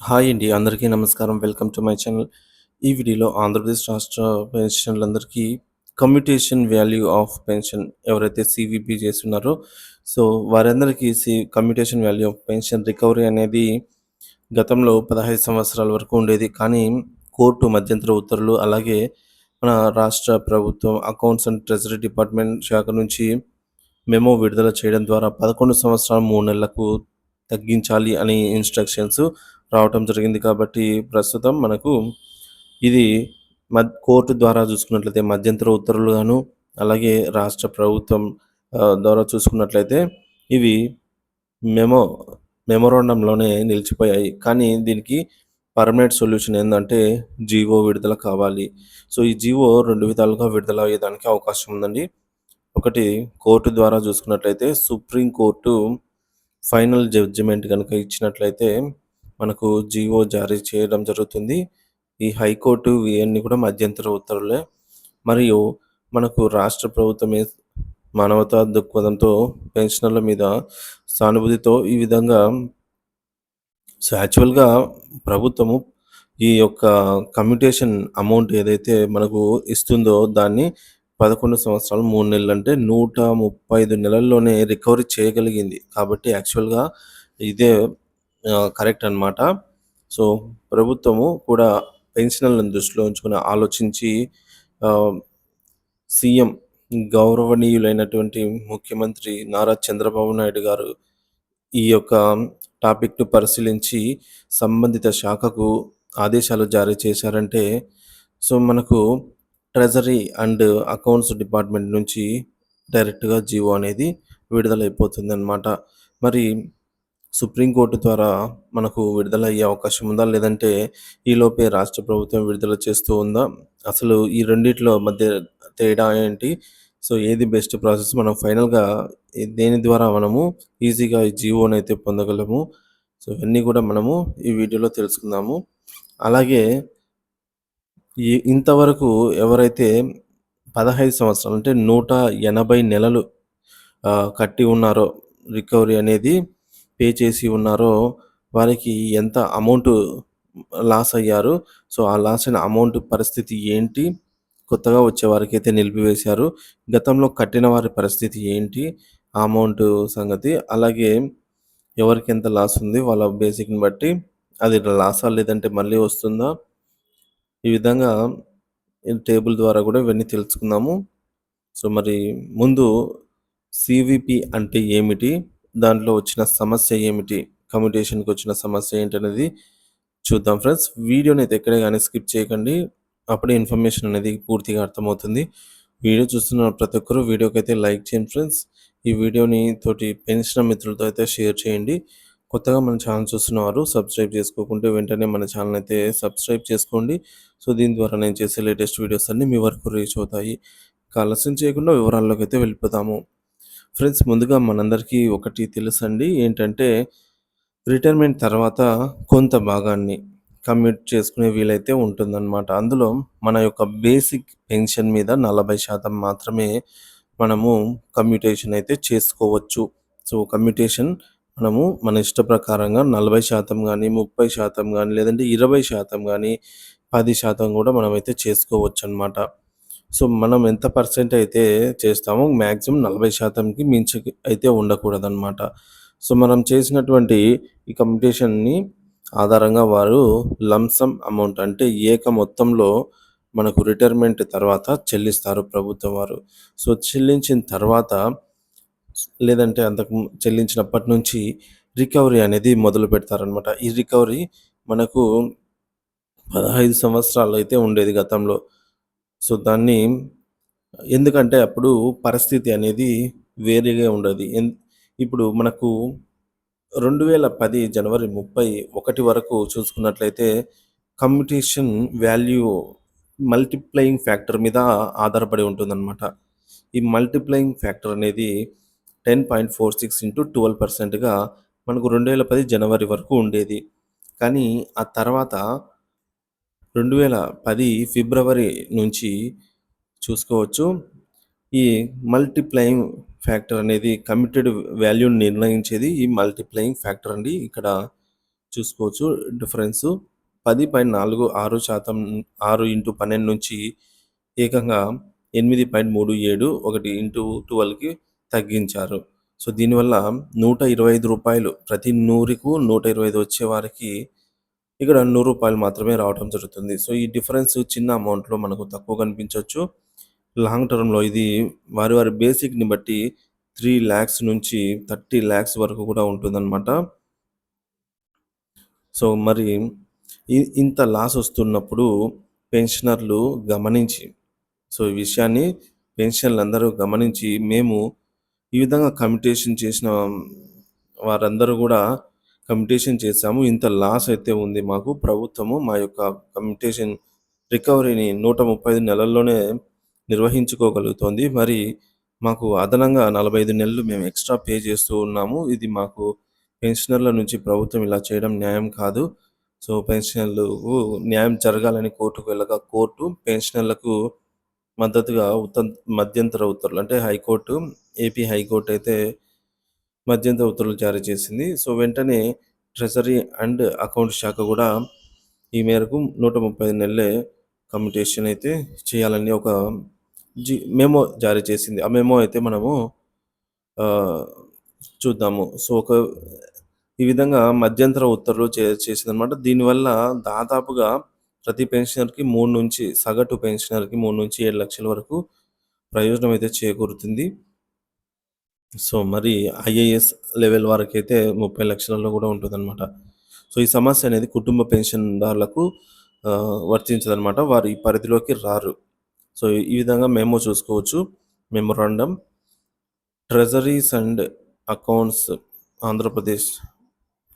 Hi అండి. అందరికీ నమస్కారం. Welcome to my channel. ఈ వీడియోలో ఆంధ్రప్రదేశ్ రాష్ట్ర పెన్షన్లందరికీ కమ్యూటేషన్ వాల్యూ ఆఫ్ పెన్షన్ ఎవరైతే సివిపి చేస్తున్నారో సో వారందరికీ C commutation value of pension recovery అనేది గతంలో 15 సంవత్సరాల వరకు ఉండేది. కానీ కోర్టు మధ్యంతర ఉత్తర్వులు అలాగే మన రాష్ట్ర ప్రభుత్వం అకౌంట్స్ అండ్ ట్రెజరీ డిపార్ట్మెంట్ శాఖ నుంచి మెమో విడుదల చేయడం ద్వారా 11 సంవత్సరాలు మూడు నెలలకు తగ్గించాలి అని ఇన్‌స్ట్రక్షన్స్ రావటం జరిగింది. కాబట్టి ప్రస్తుతం మనకు ఇది మద్ కోర్టు ద్వారా చూసుకున్నట్లయితే మధ్యంతర ఉత్తర్వులుగాను అలాగే రాష్ట్ర ప్రభుత్వం ద్వారా చూసుకున్నట్లయితే ఇవి మెమో మెమోరాండంలోనే నిలిచిపోయాయి. కానీ దీనికి పర్మనెంట్ సొల్యూషన్ ఏంటంటే జీవో విడుదల కావాలి. సో ఈ జీవో రెండు విధాలుగా విడుదల అయ్యేదానికి అవకాశం ఉందండి. ఒకటి కోర్టు ద్వారా చూసుకున్నట్లయితే సుప్రీం కోర్టు ఫైనల్ జడ్జిమెంట్ కనుక ఇచ్చినట్లయితే మనకు జీవో జారీ చేయడం జరుగుతుంది. ఈ హైకోర్టు ఇవన్నీ కూడా మధ్యంతర ఉత్తర్వులే. మరియు మనకు రాష్ట్ర ప్రభుత్వమే మానవతా దృక్పథంతో పెన్షనర్ల మీద సానుభూతితో ఈ విధంగా సో యాక్చువల్‌గా ప్రభుత్వము ఈ యొక్క కమ్యూటేషన్ అమౌంట్ ఏదైతే మనకు ఇస్తుందో దాన్ని 11 సంవత్సరాలు 3 నెలలంటే 135 నెలల్లోనే రికవరీ చేయగలిగింది. కాబట్టి యాక్చువల్‌గా ఇదే కరెక్ట్ అన్నమాట. సో ప్రభుత్వము కూడా పెన్షన్లను దృష్టిలో ఉంచుకొని ఆలోచించి సీఎం గౌరవనీయులైనటువంటి ముఖ్యమంత్రి నారా చంద్రబాబు నాయుడు గారు ఈ యొక్క టాపిక్‌ను పరిశీలించి సంబంధిత శాఖకు ఆదేశాలు జారీ చేశారంటే సో మనకు ట్రెజరీ అండ్ అకౌంట్స్ డిపార్ట్మెంట్ నుంచి డైరెక్ట్‌గా జీవో అనేది విడుదలైపోతుందన్నమాట. మరి సుప్రీం కోర్టు ద్వారా మనకు విడుదల అయ్యే అవకాశం ఉందా? లేదంటే ఈలోపే రాష్ట్ర ప్రభుత్వం విడుదల చేస్తూ ఉందా? అసలు ఈ రెండిట్లో మధ్య తేడా ఏంటి? సో ఏది బెస్ట్ ప్రాసెస్? మనం ఫైనల్‌గా దేని ద్వారా మనము ఈజీగా ఈ జీవోనైతే పొందగలము? సో ఇవన్నీ కూడా మనము ఈ వీడియోలో తెలుసుకుందాము. అలాగే ఈ ఇంతవరకు ఎవరైతే 15 సంవత్సరాలు అంటే 180 నెలలు కట్టి ఉన్నారో రికవరీ అనేది పే చేసి ఉన్నారో వారికి ఎంత అమౌంట్ లాస్ అయ్యారు? సో ఆ లాస్ అయిన అమౌంట్ పరిస్థితి ఏంటి? కొత్తగా వచ్చే వారికి అయితే నిలిపివేశారు. గతంలో కట్టిన వారి పరిస్థితి ఏంటి? ఆ అమౌంట్ సంగతి. అలాగే ఎవరికి ఎంత లాస్ ఉంది? వాళ్ళ బేసిక్‌ని బట్టి అది లాసా? లేదంటే మళ్ళీ వస్తుందా? ఈ విధంగా టేబుల్ ద్వారా కూడా ఇవన్నీ తెలుసుకుందాము. సో మరి ముందు సివిపి అంటే ఏమిటి? దాంట్లో వచ్చిన సమస్య ఏమిటి? కమ్యూటేషన్‌కి వచ్చిన సమస్య ఏంటనేది చూద్దాం ఫ్రెండ్స్. వీడియోనైతే ఎక్కడే కానీ స్కిప్ చేయకండి. అప్పుడే ఇన్ఫర్మేషన్ అనేది పూర్తిగా అర్థమవుతుంది. వీడియో చూస్తున్న ప్రతి ఒక్కరు వీడియోకైతే లైక్ చేయండి ఫ్రెండ్స్. ఈ వీడియోని తోటి పెంచిన మిత్రులతో అయితే షేర్ చేయండి. కొత్తగా మన ఛానల్ చూస్తున్నవారు సబ్స్క్రైబ్ చేసుకోకుంటే వెంటనే మన ఛానల్ అయితే సబ్స్క్రైబ్ చేసుకోండి. సో దీని ద్వారా నేను చేసే లేటెస్ట్ వీడియోస్ అన్నీ మీ వరకు రీచ్ అవుతాయి. కాలస్యం ఆలస్యం చేయకుండా వివరాల్లోకి అయితే వెళ్ళిపోతాము ఫ్రెండ్స్ ముందుగా మనందరికీ ఒకటి తెలుసండి. ఏంటంటే రిటైర్మెంట్ తర్వాత కొంత భాగాన్ని కమ్యూట్ చేసుకునే వీలైతే ఉంటుందన్నమాట. అందులో మన యొక్క బేసిక్ పెన్షన్ మీద 40% మాత్రమే మనము కమ్యూటేషన్ అయితే చేసుకోవచ్చు. సో కమ్యూటేషన్ మనము మన ఇష్ట ప్రకారంగా నలభై శాతం కానీ ముప్పై శాతం కానీ లేదంటే ఇరవై శాతం కానీ పది శాతం కూడా మనమైతే చేసుకోవచ్చు అనమాట సో మనం ఎంత పర్సెంట్ అయితే చేస్తామో మ్యాక్సిమం నలభై శాతంకి మించి అయితే ఉండకూడదన్నమాట. సో మనం చేసినటువంటి ఈ కంపిటీషన్ని ఆధారంగా వారు లంసమ్ అమౌంట్ అంటే ఏక మొత్తంలో మనకు రిటైర్మెంట్ తర్వాత చెల్లిస్తారు ప్రభుత్వం వారు. సో చెల్లించిన తర్వాత లేదంటే అంతకు చెల్లించినప్పటి నుంచి రికవరీ అనేది మొదలు పెడతారనమాట ఈ రికవరీ మనకు 15 సంవత్సరాలు అయితే ఉండేది గతంలో. సో దాన్ని ఎందుకంటే అప్పుడు పరిస్థితి అనేది వేరేగా ఉండేది. ఎన్ ఇప్పుడు మనకు 2010 జనవరి 31 వరకు చూసుకున్నట్లయితే కమ్యూటేషన్ వాల్యూ మల్టిప్లయింగ్ ఫ్యాక్టర్ మీద ఆధారపడి ఉంటుందన్నమాట. ఈ మల్టిప్లయింగ్ ఫ్యాక్టర్ అనేది 10.46 ఇంటూ ట్వల్వ్ పర్సెంట్గా మనకు రెండు వేల పది జనవరి వరకు ఉండేది. కానీ ఆ తర్వాత 2010 ఫిబ్రవరి నుంచి చూసుకోవచ్చు. ఈ మల్టిప్లయింగ్ ఫ్యాక్టర్ అనేది కమిటెడ్ వాల్యూని నిర్ణయించేది ఈ మల్టిప్లయింగ్ ఫ్యాక్టర్ అండి. ఇక్కడ చూసుకోవచ్చు డిఫరెన్స్ పది పాయింట్ నాలుగు ఆరు శాతం ఆరు ఇంటూ 12 నుంచి ఏకంగా 8.37 ఒకటి ఇంటూ 12కి తగ్గించారు. సో, దీనివల్ల నూట ఇరవై ఐదు రూపాయలు ప్రతి నూరుకు 125 వచ్చే వారికి ఇక్కడ నూరు రూపాయలు మాత్రమే రావటం జరుగుతుంది. సో, ఈ డిఫరెన్స్ చిన్న అమౌంట్‌లో మనకు తక్కువ కనిపించవచ్చు లాంగ్ టర్మ్‌లో ఇది వారి వారి బేసిక్‌ని బట్టి 3,00,000 నుంచి థర్టీ ల్యాక్స్ వరకు కూడా ఉంటుందన్నమాట. సో, మరి ఇ ఇంత లాస్ వస్తున్నప్పుడు పెన్షనర్లు గమనించి సో, ఈ విషయాన్ని పెన్షనర్లందరూ గమనించి మేము ఈ విధంగా కమ్యూటేషన్ చేసిన వారందరూ కూడా కమ్యూటేషన్ చేశాము. ఇంత లాస్ అయితే ఉంది మాకు. ప్రభుత్వము మా యొక్క కమ్యూటేషన్ రికవరీని 135 నెలల్లోనే నిర్వహించుకోగలుగుతోంది. మరి మాకు అదనంగా 45 నెలలు మేము ఎక్స్‌ట్రా పే చేస్తూ ఉన్నాము. ఇది మాకు పెన్షనర్ల నుంచి ప్రభుత్వం ఇలా చేయడం న్యాయం కాదు. సో, పెన్షనర్లకు న్యాయం జరగాలని కోర్టుకు వెళ్ళగా కోర్టు పెన్షనర్లకు మద్దతుగా ఉత్త మధ్యంతర ఉత్తర్వులు అంటే హైకోర్టు ఏపీ హైకోర్టు అయితే మధ్యంతర ఉత్తర్వులు జారీ చేసింది. సో, వెంటనే ట్రెజరీ అండ్ అకౌంట్ శాఖ కూడా ఈ మేరకు 135 నెలలే కమ్యూటేషన్ అయితే చేయాలని ఒక జి మెమో జారీ చేసింది. ఆ మెమో అయితే మనము చూద్దాము. సో, ఒక ఈ విధంగా మధ్యంతర ఉత్తర్వులు చే చేసిందనమాట. దీనివల్ల దాదాపుగా ప్రతి పెన్షనర్‌కి మూడు నుంచి సగటు పెన్షనర్‌కి 3-7 లక్షల వరకు ప్రయోజనం అయితే చేకూరుతుంది. సో, మరి ఐఏఎస్ లెవెల్ వరకు అయితే ముప్పై లక్షలలో కూడా ఉంటుందన్నమాట. సో, ఈ సమస్య అనేది కుటుంబ పెన్షన్‌దారులకు వర్తించదనమాట. వారు ఈ పరిధిలోకి రారు. సో, ఈ విధంగా మేము చూసుకోవచ్చు. Memorandum treasuries and accounts Andhra Pradesh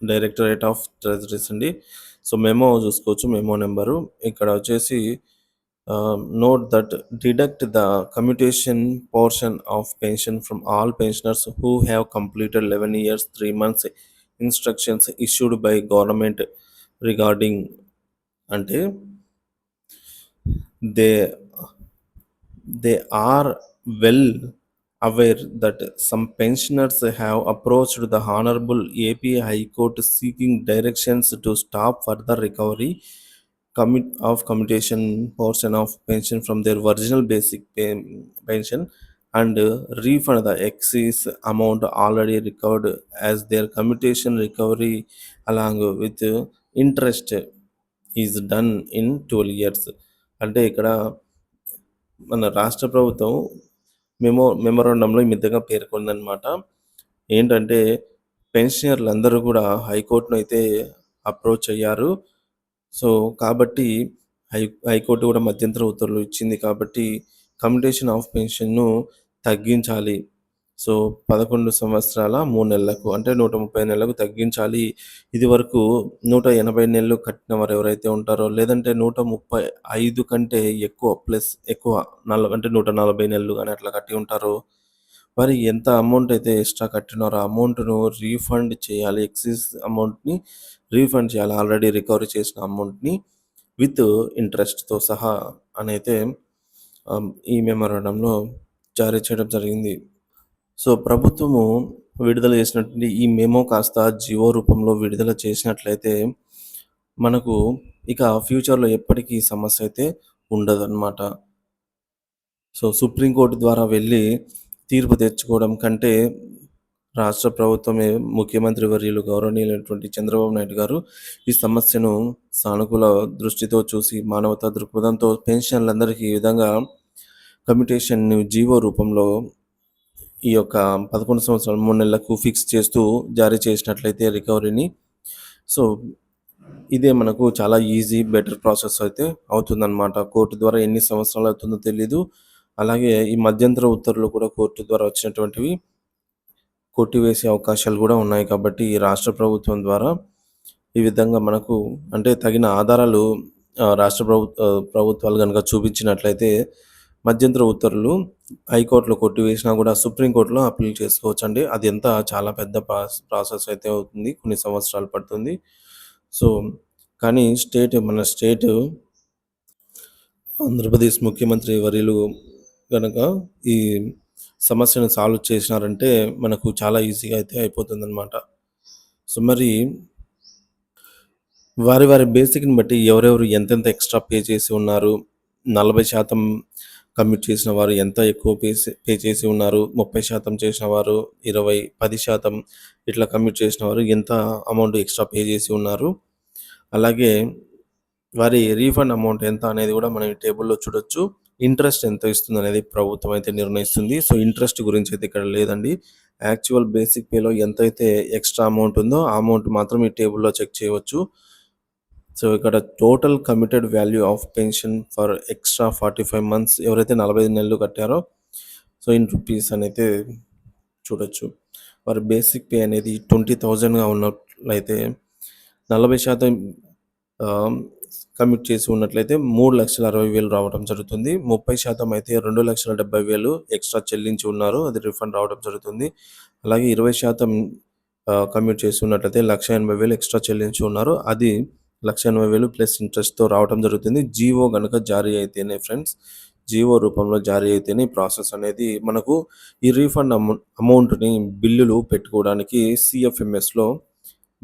directorate of treasuries అండి. సో, మెమో చూసుకోవచ్చు. మెమో నెంబరు ఇక్కడ వచ్చేసి ah, note that deduct the commutation portion of pension from all pensioners who have completed 11 years 3 months instructions issued by government regarding అంటే they they are well aware that some pensioners have approached the Honorable AP High Court seeking directions to stop further recovery commit of commutation portion of pension from their original basic pay, pension and refund the excess amount already recovered as their commutation recovery along with interest is done in 12 years అంటే ఇక్కడ మన రాష్ట్ర ప్రభుత్వం memo మెమోరాండంలో ఈ విధంగా పేర్కొందనమాట. ఏంటంటే పెన్షనర్లందరూ కూడా హైకోర్ట్‌ను అయితే అప్రోచ్ అయ్యారు. సో, కాబట్టి హై హైకోర్టు కూడా మధ్యంతర ఉత్తర్వులు ఇచ్చింది కాబట్టి కమ్యూటేషన్ ఆఫ్ పెన్షన్‌ను తగ్గించాలి. సో, 11 సంవత్సరాల మూడు నెలలకు అంటే 130 నెలలకు తగ్గించాలి. ఇదివరకు 180 నెలలు కట్టిన వారు ఎవరైతే ఉంటారో లేదంటే 135 కంటే ఎక్కువ ప్లస్ ఎక్కువ నల అంటే 140 నెలలు కానీ అట్లా కట్టి ఉంటారో వారి ఎంత అమౌంట్ అయితే ఎక్స్‌ట్రా కట్టినారో ఆ అమౌంట్‌ను రీఫండ్ చేయాలి. ఎక్సెస్ అమౌంట్‌ని రీఫండ్ చేయాలి. ఆల్రెడీ రికవరీ చేసిన అమౌంట్‌ని విత్ ఇంట్రెస్ట్‌తో సహా అనైతే ఈ మెమోరాండంలో జారీ చేయడం జరిగింది. సో, ప్రభుత్వము విడుదల చేసినటువంటి ఈ మెమో కాస్త జియో రూపంలో విడుదల చేసినట్లయితే మనకు ఇక ఫ్యూచర్‌లో ఎప్పటికీ సమస్య అయితే ఉండదన్నమాట. సో, సుప్రీంకోర్టు ద్వారా వెళ్ళి తీర్పు తెచ్చుకోవడం కంటే రాష్ట్ర ప్రభుత్వం ముఖ్యమంత్రి వర్యులు గౌరవనీయులైనటువంటి చంద్రబాబు నాయుడు గారు ఈ సమస్యను సానుకూల దృష్టితో చూసి మానవతా దృక్పథంతో పెన్షన్లందరికీ ఈ విధంగా కమ్యూటేషన్ జీవో రూపంలో ఈ యొక్క 11 సంవత్సరాలు మూడు నెలలకు ఫిక్స్ చేస్తూ జారీ చేసినట్లయితే రికవరీని సో, ఇదే మనకు చాలా ఈజీ బెటర్ ప్రాసెస్ అయితే అవుతుందన్నమాట. కోర్టు ద్వారా ఎన్ని సంవత్సరాలు అవుతుందో తెలీదు. అలాగే ఈ మధ్యంతర ఉత్తర్వులు కూడా కోర్టు ద్వారా వచ్చినటువంటివి కొట్టివేసే అవకాశాలు కూడా ఉన్నాయి కాబట్టి ఈ రాష్ట్ర ప్రభుత్వం ద్వారా ఈ విధంగా మనకు అంటే తగిన ఆధారాలు రాష్ట్ర ప్రభు ప్రభుత్వాలు కనుక చూపించినట్లయితే మధ్యంతర ఉత్తర్వులు హైకోర్టులో కొట్టివేసినా కూడా సుప్రీంకోర్టులో అప్పీల్ చేసుకోవచ్చండి. అది ఎంత చాలా పెద్ద ప్రాసెస్ అయితే అవుతుంది. కొన్ని సంవత్సరాలు పడుతుంది. సో, కానీ స్టేట్ మన స్టేట్ ఆంధ్రప్రదేశ్ ముఖ్యమంత్రి వర్యులు కనుక ఈ సమస్యను సాల్వ్ చేసినారంటే మనకు చాలా ఈజీగా అయితే అయిపోతుందన్నమాట. సో, మరి వారి వారి బేసిక్‌ని బట్టి ఎవరెవరు ఎంతెంత ఎక్స్‌ట్రా పే చేసి ఉన్నారు. 40% కమిట్ చేసిన వారు ఎంత ఎక్కువ పే పే చేసి ఉన్నారు. 30% చేసిన వారు 20, 10% ఇట్లా కమిట్ చేసిన వారు ఎంత అమౌంట్ ఎక్స్‌ట్రా పే చేసి ఉన్నారు. అలాగే వారి రీఫండ్ అమౌంట్ ఎంత అనేది కూడా మనం ఈ టేబుల్‌లో చూడొచ్చు. ఇంట్రెస్ట్ ఎంత ఇస్తుంది అనేది ప్రభుత్వం అయితే నిర్ణయిస్తుంది. సో, ఇంట్రెస్ట్ గురించి అయితే ఇక్కడ లేదండి. యాక్చువల్ బేసిక్ పేలో ఎంతైతే ఎక్స్‌ట్రా అమౌంట్ ఉందో ఆ అమౌంట్ మాత్రం ఈ టేబుల్‌లో చెక్ చేయవచ్చు. సో, ఇక్కడ total committed value of pension for extra 45 months ఎవరైతే 45 నెలలు కట్టారో సో, ఇన్ రూపీస్ అనేది చూడొచ్చు. వారి బేసిక్ పే అనేది 20,000గా ఉన్నట్లయితే నలభై శాతం కమిట్ చేసి ఉన్నట్లయితే 3,60,000 రావడం జరుగుతుంది. 30% అయితే 2,70,000 ఎక్స్‌ట్రా చెల్లించి ఉన్నారు. అది రిఫండ్ రావడం జరుగుతుంది. అలాగే ఇరవై శాతం కమిట్ చేసి ఉన్నట్లయితే 1,80,000 ఎక్స్‌ట్రా చెల్లించి ఉన్నారు. అది 1,80,000 ప్లస్ ఇంట్రెస్ట్‌తో రావడం జరుగుతుంది. జీవో గనుక జారీ అయితేనే ఫ్రెండ్స్, జీవో రూపంలో జారీ అయితేనే ప్రాసెస్ అనేది మనకు ఈ రీఫండ్ అమౌ అమౌంట్‌ని బిల్లులు పెట్టుకోవడానికి సీఎఫ్ఎంఎస్‌లో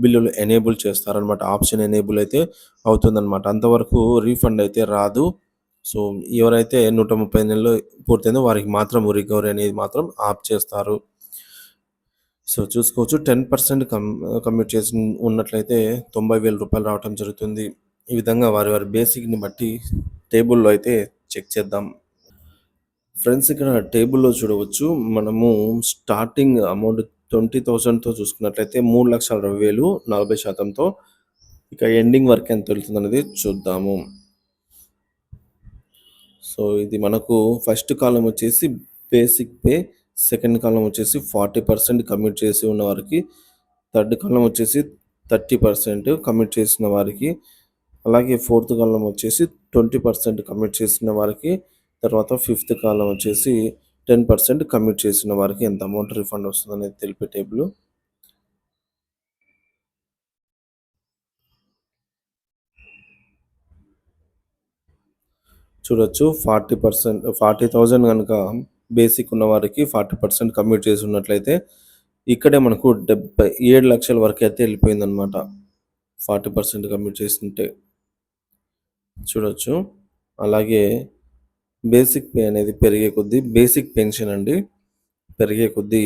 బిల్లులు ఎనేబుల్ చేస్తారనమాట. ఆప్షన్ ఎనేబుల్ అయితే అవుతుందనమాట. అంతవరకు రీఫండ్ అయితే రాదు. సో, ఎవరైతే 130 నెలలు పూర్తయిందో వారికి మాత్రం రికవరీ అనేది మాత్రం ఆప్ చేస్తారు. సో, చూసుకోవచ్చు 10% కమ్ కమిట్ చేసి ఉన్నట్లయితే తొంభై వేల రూపాయలు రావటం జరుగుతుంది. ఈ విధంగా వారి వారి బేసిక్‌ని బట్టి టేబుల్‌లో అయితే చెక్ చేద్దాం. ఫ్రెండ్స్ ఇక్కడ టేబుల్‌లో చూడవచ్చు. మనము స్టార్టింగ్ అమౌంట్ 20,000తో చూసుకున్నట్లయితే మూడు లక్షల అరవై వేలు నలభై శాతంతో ఇక ఎండింగ్ వర్క్ ఎంత వెళ్తుందనేది చూద్దాము. సో, ఇది మనకు ఫస్ట్ కాలం వచ్చేసి బేసిక్ పే, సెకండ్ కాలం వచ్చేసి 40% కమిట్ చేసి ఉన్న వారికి, థర్డ్ కాలం వచ్చేసి 30% కమిట్ చేసిన వారికి, అలాగే ఫోర్త్ కాలం వచ్చేసి 20% కమిట్ చేసిన వారికి, తర్వాత ఫిఫ్త్ కాలం వచ్చేసి 10% కమిట్ చేసిన వారికి ఎంత అమౌంట్ రిఫండ్ వస్తుందనేది తెలిపే టేబుల్ చూడొచ్చు 40% 40,000 గనుక బేసిక్ ఉన్న వారికి 40% కమిట్ చేసి ఉన్నట్లయితే ఇక్కడే మనకు 77,00,000 వరకు అయితే వెళ్ళిపోయిందనమాట. 40% కమిట్ చేస్తుంటే చూడొచ్చు. అలాగే బేసిక్ పే అనేది పెరిగే కొద్దీ బేసిక్ పెన్షన్ అండి. పెరిగే కొద్దీ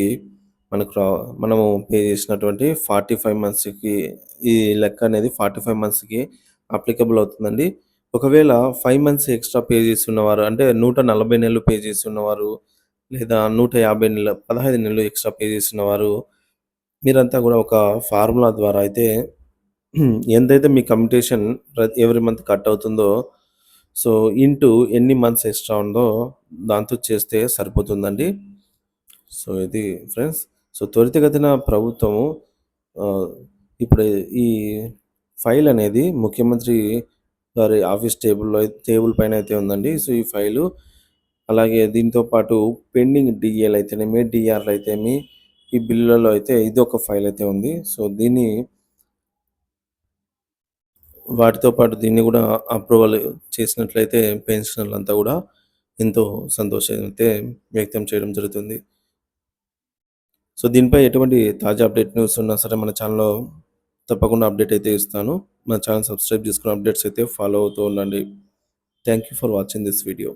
మనకు రా మనము పే చేసినటువంటి 45 మంత్స్‌కి ఈ లెక్క అనేది 45 మంత్స్‌కి అప్లికబుల్ అవుతుందండి. ఒకవేళ ఫైవ్ మంత్స్ ఎక్స్‌ట్రా పే చేసి ఉన్నవారు అంటే 140 నెలలు పే చేసి ఉన్నవారు లేదా 150 నెలలు 15 నెలలు ఎక్స్‌ట్రా పే చేసిన మీరంతా కూడా ఒక ఫార్ములా ద్వారా అయితే ఎంతైతే మీ కమ్యూటేషన్ ప్రతి ఎవ్రీ మంత్ కట్ అవుతుందో సో, ఇంటూ ఎన్ని మంత్స్ ఎక్స్‌ట్రా ఉందో దాంతో చేస్తే సరిపోతుందండి. సో, ఇది ఫ్రెండ్స్. సో, త్వరితగతిన ప్రభుత్వము ఇప్పుడు ఈ ఫైల్ అనేది ముఖ్యమంత్రి గారి ఆఫీస్ టేబుల్‌లో టేబుల్ పైన అయితే ఉందండి. సో, ఈ ఫైలు అలాగే దీంతో పాటు పెండింగ్ డీఏలు అయితేనేమి, డిఆర్లు అయితేమి ఈ బిల్లులలో అయితే ఇది ఒక ఫైల్ అయితే ఉంది. సో, దీన్ని వాటితో పాటు దీన్ని కూడా అప్రూవల్ చేసినట్లయితే పెన్షనర్లంతా కూడా ఎంతో సంతోషం అయితే వ్యక్తం చేయడం జరుగుతుంది. సో, దీనిపై ఎటువంటి తాజా అప్డేట్ న్యూస్ ఉన్నా సరే మన ఛానల్‌లో తప్పకుండా అప్డేట్ అయితే ఇస్తాను. మన ఛానల్ సబ్స్క్రైబ్ చేసుకున్న అప్డేట్స్ అయితే ఫాలో అవుతూ ఉండండి. Thank you for watching this video.